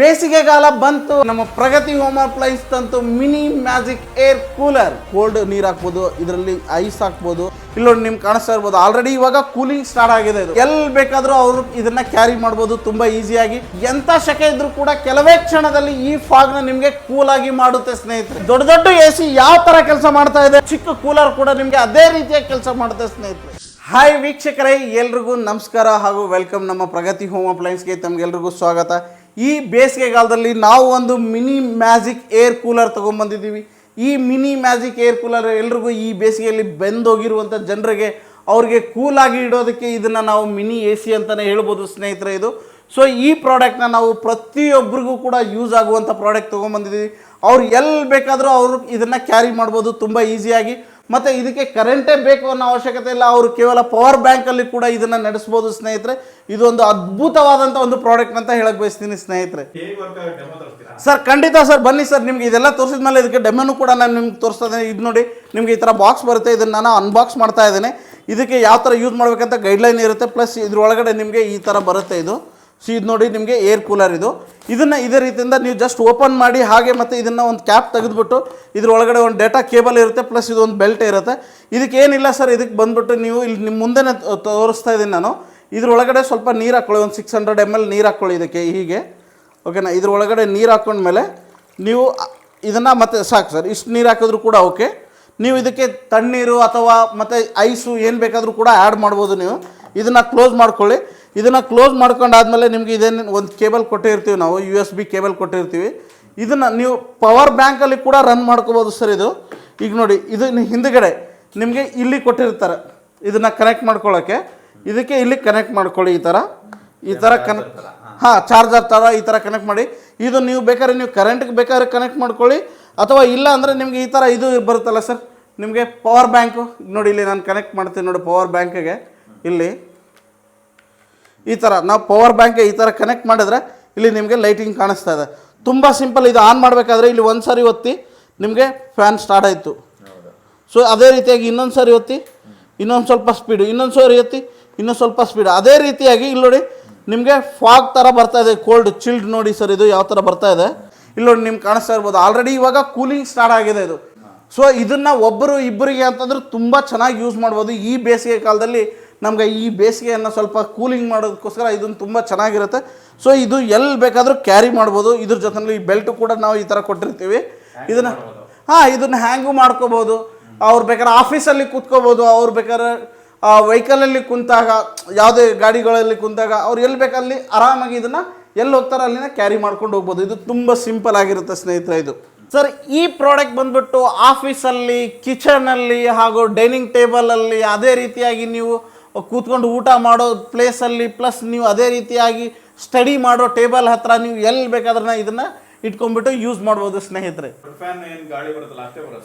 ಬೇಸಿಗೆಗಾಲ ಬಂತು. ನಮ್ಮ ಪ್ರಗತಿ ಹೋಮ್ ಅಪ್ಲೈನ್ಸ್ ತಂತು. Mini magic air cooler cold ನೀರ್ ಹಾಕ್ಬೋದು, ಇದರಲ್ಲಿ ಐಸ್ ಹಾಕ್ಬೋದು. ಇಲ್ಲಿ ನೋಡಿ ನಿಮ್ಗೆ ಕಾಣಿಸ್ತಾ ಇರ್ಬೋದು. ಆಲ್ರೆಡಿ ಇವಾಗ ಕೂಲಿಂಗ್ ಸ್ಟಾರ್ಟ್ ಆಗಿದೆ ಇದು. ಎಲ್ಲಿ ಬೇಕಾದರೂ ಅವರು ಇದನ್ನ ಕ್ಯಾರಿ ಮಾಡ್ಬೋದು, ತುಂಬಾ ಈಸಿಯಾಗಿ ಎಂತ ಶಕೆ ಇದ್ರೂ ಕೂಡ ಕೆಲವೇ ಕ್ಷಣದಲ್ಲಿ ಈ ಫಾಗ್ನ ನಿಮ್ಗೆ ಕೂಲ್ ಆಗಿ ಮಾಡುತ್ತೆ, ಸ್ನೇಹಿತರೆ. ದೊಡ್ಡ ದೊಡ್ಡ ಎ ಸಿ ಯಾವ ತರ ಕೆಲಸ ಮಾಡ್ತಾ ಇದೆ, ಚಿಕ್ಕ ಕೂಲರ್ ಕೂಡ ನಿಮ್ಗೆ ಅದೇ ರೀತಿಯ ಕೆಲಸ ಮಾಡುತ್ತೆ, ಸ್ನೇಹಿತರೆ. ಹಾಯ್ ವೀಕ್ಷಕರೇ, ಎಲ್ರಿಗೂ ನಮಸ್ಕಾರ ಹಾಗೂ ವೆಲ್ಕಮ್ ನಮ್ಮ ಪ್ರಗತಿ ಹೋಮ್ ಅಪ್ಲೈನ್ಸ್ಗೆ ತಮ್ಗೆಲ್ರಿಗೂ ಸ್ವಾಗತ. ಈ ಬೇಸಿಗೆಗಾಲದಲ್ಲಿ ನಾವು ಒಂದು ಮಿನಿ ಮ್ಯಾಜಿಕ್ ಏರ್ ಕೂಲರ್ ತೊಗೊಂಬಂದಿದ್ದೀವಿ. ಈ ಮಿನಿ ಮ್ಯಾಜಿಕ್ ಏರ್ ಕೂಲರ್ ಎಲ್ರಿಗೂ ಈ ಬೇಸಿಗೆಯಲ್ಲಿ ಬೆಂದೋಗಿರುವಂಥ ಜನರಿಗೆ ಅವ್ರಿಗೆ ಕೂಲಾಗಿ ಇಡೋದಕ್ಕೆ ಇದನ್ನು ನಾವು ಮಿನಿ ಎ ಸಿ ಅಂತಲೇ ಹೇಳ್ಬೋದು ಸ್ನೇಹಿತರೆ ಇದು. ಸೊ ಈ ಪ್ರಾಡಕ್ಟ್ನ ನಾವು ಪ್ರತಿಯೊಬ್ಬರಿಗೂ ಕೂಡ ಯೂಸ್ ಆಗುವಂಥ ಪ್ರಾಡಕ್ಟ್ ತೊಗೊಂಬಂದಿದ್ದೀವಿ. ಅವ್ರು ಎಲ್ಲಿ ಬೇಕಾದರೂ ಅವರು ಇದನ್ನು ಕ್ಯಾರಿ ಮಾಡ್ಬೋದು, ತುಂಬ ಈಸಿಯಾಗಿ. ಮತ್ತು ಇದಕ್ಕೆ ಕರೆಂಟೇ ಬೇಕು ಅನ್ನೋ ಅವಶ್ಯಕತೆ ಇಲ್ಲ. ಅವರು ಕೇವಲ ಪವರ್ ಬ್ಯಾಂಕಲ್ಲಿ ಕೂಡ ಇದನ್ನು ನಡೆಸ್ಬೋದು ಸ್ನೇಹಿತರೆ. ಇದೊಂದು ಅದ್ಭುತವಾದಂಥ ಒಂದು ಪ್ರಾಡಕ್ಟ್ ಅಂತ ಹೇಳಕ್ಕೆ ಬಯಸ್ತೀನಿ ಸ್ನೇಹಿತರೆ. ಸರ್ ಖಂಡಿತ ಸರ್ ಬನ್ನಿ ಸರ್ ನಿಮ್ಗೆ ಇದೆಲ್ಲ ತೋರಿಸಿದ ಮೇಲೆ ಇದಕ್ಕೆ ಡೆಮೋನು ಕೂಡ ನಾನು ನಿಮ್ಗೆ ತೋರಿಸ್ತಾ ಇದು ನೋಡಿ, ನಿಮ್ಗೆ ಈ ಥರ ಬಾಕ್ಸ್ ಬರುತ್ತೆ. ಇದನ್ನು ನಾನು ಅನ್ಬಾಕ್ಸ್ ಮಾಡ್ತಾ ಇದ್ದೀನಿ. ಇದಕ್ಕೆ ಯಾವ ಥರ ಯೂಸ್ ಮಾಡಬೇಕಂತ ಗೈಡ್ಲೈನ್ ಇರುತ್ತೆ. ಪ್ಲಸ್ ಇದ್ರೊಳಗಡೆ ನಿಮಗೆ ಈ ಥರ ಬರುತ್ತೆ ಇದು. ಸೊ ಇದು ನೋಡಿ ನಿಮಗೆ ಏರ್ ಕೂಲರ್ ಇದು. ಇದನ್ನು ಇದೇ ರೀತಿಯಿಂದ ನೀವು ಜಸ್ಟ್ ಓಪನ್ ಮಾಡಿ, ಹಾಗೆ ಮತ್ತು ಇದನ್ನು ಒಂದು ಕ್ಯಾಪ್ ತೆಗೆದುಬಿಟ್ಟು ಇದ್ರೊಳಗಡೆ ಒಂದು ಡೇಟಾ ಕೇಬಲ್ ಇರುತ್ತೆ ಪ್ಲಸ್ ಇದೊಂದು ಬೆಲ್ಟ್ ಇರುತ್ತೆ. ಇದಕ್ಕೆ ಏನಿಲ್ಲ ಸರ್ ಇದಕ್ಕೆ ಬಂದುಬಿಟ್ಟು ನೀವು ಇಲ್ಲಿ ನಿಮ್ಮ ಮುಂದೆನೇ ತೋರಿಸ್ತಾ ಇದ್ದೀನಿ ನಾನು. ಇದ್ರೊಳಗಡೆ ಸ್ವಲ್ಪ ನೀರು ಹಾಕ್ಕೊಳ್ಳಿ ಒಂದು ಸಿಕ್ಸ್ ಹಂಡ್ರೆಡ್ ಎಂ ಎಲ್ ನೀರು ಹಾಕ್ಕೊಳ್ಳಿ ಇದಕ್ಕೆ ಹೀಗೆ. ಓಕೆನಾ ಇದ್ರೊಳಗಡೆ ನೀರು ಹಾಕ್ಕೊಂಡ್ಮೇಲೆ ನೀವು ಇದನ್ನು ಮತ್ತೆ ಸಾಕು ಸರ್ ಇಷ್ಟು ನೀರು ಹಾಕಿದ್ರು ಕೂಡ ಓಕೆ ನೀವು ಇದಕ್ಕೆ ತಣ್ಣೀರು ಅಥವಾ ಮತ್ತು ಐಸು ಏನು ಬೇಕಾದರೂ ಕೂಡ ಆ್ಯಡ್ ಮಾಡ್ಬೋದು ನೀವು. ಇದನ್ನು ಕ್ಲೋಸ್ ಮಾಡ್ಕೊಳ್ಳಿ. ಇದನ್ನು ಕ್ಲೋಸ್ ಮಾಡ್ಕೊಂಡಾದ್ಮೇಲೆ ನಿಮಗೆ ಇದೇನು ಒಂದು ಕೇಬಲ್ ಕೊಟ್ಟಿರ್ತೀವಿ ನಾವು ಯು ಎಸ್ ಬಿ ಕೇಬಲ್ ಕೊಟ್ಟಿರ್ತೀವಿ. ಇದನ್ನು ನೀವು ಪವರ್ ಬ್ಯಾಂಕಲ್ಲಿ ಕೂಡ ರನ್ ಮಾಡ್ಕೋಬೋದು ಸರ್ ಇದು. ಈಗ ನೋಡಿ ಇದು ಹಿಂದುಗಡೆ ನಿಮಗೆ ಇಲ್ಲಿ ಕೊಟ್ಟಿರ್ತಾರೆ. ಇದನ್ನು ಕನೆಕ್ಟ್ ಮಾಡ್ಕೊಳ್ಳೋಕ್ಕೆ ಇದಕ್ಕೆ ಇಲ್ಲಿ ಕನೆಕ್ಟ್ ಮಾಡ್ಕೊಳ್ಳಿ ಈ ಥರ ಈ ಥರ ಕನೆಕ್ಟ್ ಹಾಂ. ಚಾರ್ಜರ್ ಥರ ಈ ಥರ ಕನೆಕ್ಟ್ ಮಾಡಿ. ಇದು ನೀವು ಬೇಕಾದ್ರೆ ನೀವು ಕರೆಂಟ್ಗೆ ಬೇಕಾದ್ರೆ ಕನೆಕ್ಟ್ ಮಾಡ್ಕೊಳ್ಳಿ. ಅಥವಾ ಇಲ್ಲ ಅಂದರೆ ನಿಮಗೆ ಈ ಥರ ಇದು ಬರುತ್ತಲ್ಲ ಸರ್ ನಿಮಗೆ ಪವರ್ ಬ್ಯಾಂಕು ನೋಡಿ ಇಲ್ಲಿ ನಾನು ಕನೆಕ್ಟ್ ಮಾಡ್ತೀನಿ ನೋಡಿ ಪವರ್ ಬ್ಯಾಂಕಿಗೆ ಇಲ್ಲಿ. ಈ ಥರ ನಾವು ಪವರ್ ಬ್ಯಾಂಕ್ಗೆ ಈ ಥರ ಕನೆಕ್ಟ್ ಮಾಡಿದ್ರೆ ಇಲ್ಲಿ ನಿಮಗೆ ಲೈಟಿಂಗ್ ಕಾಣಿಸ್ತಾ ಇದೆ. ತುಂಬ ಸಿಂಪಲ್ ಇದು ಆನ್ ಮಾಡಬೇಕಾದ್ರೆ ಇಲ್ಲಿ ಒಂದು ಸಾರಿ ಒತ್ತಿ ನಿಮಗೆ ಫ್ಯಾನ್ ಸ್ಟಾರ್ಟ್ ಆಯಿತು. ಸೊ ಅದೇ ರೀತಿಯಾಗಿ ಇನ್ನೊಂದು ಸಾರಿ ಒತ್ತಿ, ಇನ್ನೊಂದು ಸ್ವಲ್ಪ ಸ್ಪೀಡು ಇನ್ನೊಂದು ಸಾರಿ ಒತ್ತಿ, ಇನ್ನೊಂದು ಸ್ವಲ್ಪ ಸ್ಪೀಡು ಅದೇ ರೀತಿಯಾಗಿ ಇಲ್ಲಿ ನೋಡಿ ನಿಮಗೆ ಫಾಗ್ ಥರ ಬರ್ತಾ ಇದೆ ಕೋಲ್ಡ್ ಚಿಲ್ಡ್ ನೋಡಿ ಸರ್ ಇದು ಯಾವ ಥರ ಬರ್ತಾ ಇದೆ. ಇಲ್ಲಿ ನೋಡಿ ನಿಮ್ಗೆ ಕಾಣಿಸ್ತಾ ಇರ್ಬೋದು. ಆಲ್ರೆಡಿ ಇವಾಗ ಕೂಲಿಂಗ್ ಸ್ಟಾರ್ಟ್ ಆಗಿದೆ ಇದು. ಸೊ ಇದನ್ನು ಒಬ್ಬರು ಇಬ್ಬರಿಗೆ ಅಂತಂದ್ರೆ ತುಂಬ ಚೆನ್ನಾಗಿ ಯೂಸ್ ಮಾಡ್ಬೋದು. ಈ ಬೇಸಿಗೆ ಕಾಲದಲ್ಲಿ ನಮ್ಗೆ ಈ ಬೇಸಿಗೆಯನ್ನು ಸ್ವಲ್ಪ ಕೂಲಿಂಗ್ ಮಾಡೋದಕ್ಕೋಸ್ಕರ ಇದನ್ನು ತುಂಬ ಚೆನ್ನಾಗಿರುತ್ತೆ. ಸೊ ಇದು ಎಲ್ಲಿ ಬೇಕಾದರೂ ಕ್ಯಾರಿ ಮಾಡ್ಬೋದು. ಇದ್ರ ಜೊತೆಲಿ ಈ ಬೆಲ್ಟು ಕೂಡ ನಾವು ಈ ಥರ ಕೊಟ್ಟಿರ್ತೀವಿ. ಇದನ್ನು ಹಾಂ ಇದನ್ನು ಹ್ಯಾಂಗು ಮಾಡ್ಕೋಬೋದು. ಅವ್ರು ಬೇಕಾದ್ರೆ ಆಫೀಸಲ್ಲಿ ಕೂತ್ಕೋಬೋದು. ಅವ್ರು ಬೇಕಾದ್ರೆ ವೆಹಿಕಲಲ್ಲಿ ಕುಂತಾಗ ಯಾವುದೇ ಗಾಡಿಗಳಲ್ಲಿ ಕುಂತಾಗ ಅವ್ರು ಎಲ್ಲಿ ಬೇಕಲ್ಲಿ ಆರಾಮಾಗಿ ಇದನ್ನು ಎಲ್ಲಿ ಹೋಗ್ತಾರೋ ಅಲ್ಲಿನ ಕ್ಯಾರಿ ಮಾಡ್ಕೊಂಡು ಹೋಗ್ಬೋದು. ಇದು ತುಂಬ ಸಿಂಪಲ್ ಆಗಿರುತ್ತೆ ಸ್ನೇಹಿತರೆ ಇದು. ಸರ್ ಈ ಪ್ರಾಡಕ್ಟ್ ಬಂದ್ಬಿಟ್ಟು ಆಫೀಸಲ್ಲಿ ಕಿಚನಲ್ಲಿ ಹಾಗೂ ಡೈನಿಂಗ್ ಟೇಬಲಲ್ಲಿ ಅದೇ ರೀತಿಯಾಗಿ ನೀವು ಕೂತ್ಕೊಂಡು ಊಟ ಮಾಡೋ ಪ್ಲೇಸಲ್ಲಿ ಪ್ಲಸ್ ನೀವು ಅದೇ ರೀತಿಯಾಗಿ ಸ್ಟಡಿ ಮಾಡೋ ಟೇಬಲ್ ಹತ್ರ ನೀವು ಎಲ್ಲಿ ಬೇಕಾದ್ರೆ ಇದನ್ನು ಇಟ್ಕೊಂಡ್ಬಿಟ್ಟು ಯೂಸ್ ಮಾಡ್ಬೋದು ಸ್ನೇಹಿತರೆ.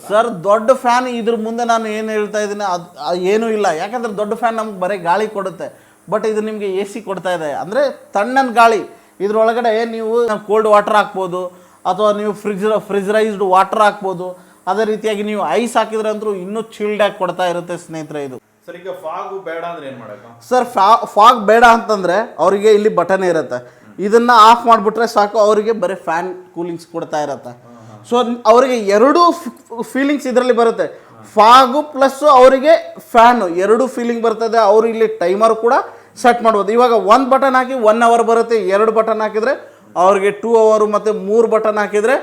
ಸರ್ ದೊಡ್ಡ ಫ್ಯಾನ್ ಇದ್ರ ಮುಂದೆ ನಾನು ಏನು ಹೇಳ್ತಾ ಇದ್ದೀನಿ ಅದು ಏನೂ ಇಲ್ಲ. ಯಾಕಂದ್ರೆ ದೊಡ್ಡ ಫ್ಯಾನ್ ನಮ್ಗೆ ಬರೀ ಗಾಳಿ ಕೊಡುತ್ತೆ. ಬಟ್ ಇದು ನಿಮಗೆ ಎ ಸಿ ಕೊಡ್ತಾ ಇದೆ. ಅಂದರೆ ತಣ್ಣನ ಗಾಳಿ. ಇದ್ರೊಳಗಡೆ ನೀವು ಕೋಲ್ಡ್ ವಾಟರ್ ಹಾಕ್ಬೋದು ಅಥವಾ ನೀವು ಫ್ರಿಜ್ ಫ್ರಿಜರೈಸ್ಡ್ ವಾಟರ್ ಹಾಕ್ಬೋದು. ಅದೇ ರೀತಿಯಾಗಿ ನೀವು ಐಸ್ ಹಾಕಿದ್ರೆ ಅಂತೂ ಇನ್ನೂ ಚಿಲ್ಡ್ ಆಗಿ ಕೊಡ್ತಾ ಇರುತ್ತೆ ಸ್ನೇಹಿತರೆ ಇದು. ಸರ್ ಫಾಗು ಬೇಡ ಅಂದ್ರೆ ಏನ್ ಫಾಗ್ ಬೇಡ ಅಂತಂದರೆ ಅವರಿಗೆ ಇಲ್ಲಿ ಬಟನ್ ಇರುತ್ತೆ. ಇದನ್ನ ಆಫ್ ಮಾಡಿಬಿಟ್ರೆ ಸಾಕು, ಅವರಿಗೆ ಬರೀ ಫ್ಯಾನ್ ಕೂಲಿಂಗ್ಸ್ ಕೊಡ್ತಾ ಇರತ್ತೆ. ಸೊ ಅವರಿಗೆ ಎರಡೂ ಫೀಲಿಂಗ್ಸ್ ಇದರಲ್ಲಿ ಬರುತ್ತೆ. ಫಾಗು ಪ್ಲಸ್ ಅವರಿಗೆ ಫ್ಯಾನು ಎರಡು ಫೀಲಿಂಗ್ ಬರ್ತದೆ. ಅವರು ಇಲ್ಲಿ ಟೈಮರ್ ಕೂಡ ಸೆಟ್ ಮಾಡ್ಬೋದು. ಇವಾಗ ಒಂದು ಬಟನ್ ಹಾಕಿ ಒನ್ ಅವರ್ ಬರುತ್ತೆ. ಎರಡು ಬಟನ್ ಹಾಕಿದರೆ ಅವ್ರಿಗೆ ಟೂ ಅವರು ಮತ್ತು ಮೂರು ಬಟನ್ ಹಾಕಿದರೆ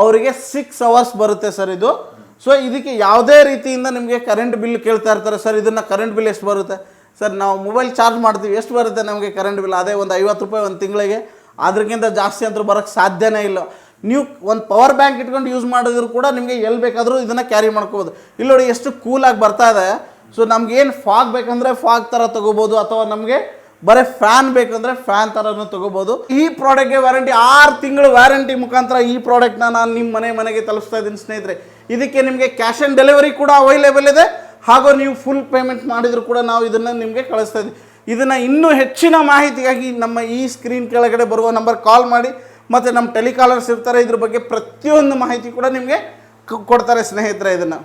ಅವರಿಗೆ ಸಿಕ್ಸ್ ಅವರ್ಸ್ ಬರುತ್ತೆ ಸರ್ ಇದು. ಸೊ ಇದಕ್ಕೆ ಯಾವುದೇ ರೀತಿಯಿಂದ ನಿಮಗೆ ಕರೆಂಟ್ ಬಿಲ್ ಕೇಳ್ತಾ ಇರ್ತಾರೆ ಸರ್ ಇದನ್ನು ಕರೆಂಟ್ ಬಿಲ್ ಎಷ್ಟು ಬರುತ್ತೆ? ಸರ್ ನಾವು ಮೊಬೈಲ್ ಚಾರ್ಜ್ ಮಾಡ್ತೀವಿ, ಎಷ್ಟು ಬರುತ್ತೆ ನಮಗೆ ಕರೆಂಟ್ ಬಿಲ್ ಅದೇ ಒಂದು ಐವತ್ತು ರೂಪಾಯಿ ಒಂದು ತಿಂಗಳಿಗೆ. ಅದಕ್ಕಿಂತ ಜಾಸ್ತಿ ಅಂತೂ ಬರೋಕ್ಕೆ ಸಾಧ್ಯನೇ ಇಲ್ಲ. ನೀವು ಒಂದು ಪವರ್ ಬ್ಯಾಂಕ್ ಇಟ್ಕೊಂಡು ಯೂಸ್ ಮಾಡಿದ್ರು ಕೂಡ ನಿಮಗೆ ಎಲ್ಲಿ ಬೇಕಾದರೂ ಇದನ್ನು ಕ್ಯಾರಿ ಮಾಡ್ಕೋಬೋದು. ಇಲ್ಲಿ ನೋಡಿ ಎಷ್ಟು ಕೂಲಾಗಿ ಬರ್ತಾ ಇದೆ. ಸೊ ನಮ್ಗೆ ಏನು ಫಾಗ್ ಬೇಕಂದರೆ ಫಾಗ್ ಥರ ತೊಗೋಬೋದು, ಅಥವಾ ನಮಗೆ ಬರೀ ಫ್ಯಾನ್ ಬೇಕಂದರೆ ಫ್ಯಾನ್ ಥರನೂ ತೊಗೋಬೋದು. ಈ ಪ್ರಾಡಕ್ಟ್ಗೆ ವ್ಯಾರಂಟಿ ಆರು ತಿಂಗಳು ವ್ಯಾರಂಟಿ ಮುಖಾಂತರ ಈ ಪ್ರಾಡಕ್ಟ್ನ ನಾನು ನಿಮ್ಮ ಮನೆ ಮನೆಗೆ ತಲುಪಿಸ್ತಾ ಇದ್ದೀನಿ ಸ್ನೇಹಿತರೆ. ಇದಕ್ಕೆ ನಿಮಗೆ ಕ್ಯಾಶ್ ಆನ್ ಡೆಲಿವರಿ ಕೂಡ ಅವೈಲೇಬಲ್ ಇದೆ. ಹಾಗೂ ನೀವು ಫುಲ್ ಪೇಮೆಂಟ್ ಮಾಡಿದರೂ ಕೂಡ ನಾವು ಇದನ್ನು ನಿಮಗೆ ಕಳಿಸ್ತಾ ಇದ್ದೀವಿ ಇದನ್ನು ಇನ್ನೂ ಹೆಚ್ಚಿನ ಮಾಹಿತಿಗಾಗಿ ನಮ್ಮ ಈ ಸ್ಕ್ರೀನ್ ಕೆಳಗಡೆ ಬರುವ ನಂಬರ್ ಕಾಲ್ ಮಾಡಿ, ಮತ್ತು ನಮ್ಮ ಟೆಲಿಕಾಲರ್ಸ್ ಇರ್ತಾರೆ, ಇದ್ರ ಬಗ್ಗೆ ಪ್ರತಿಯೊಂದು ಮಾಹಿತಿ ಕೂಡ ನಿಮಗೆ ಕೊಡ್ತಾರೆ ಸ್ನೇಹಿತರೆ ಇದನ್ನು.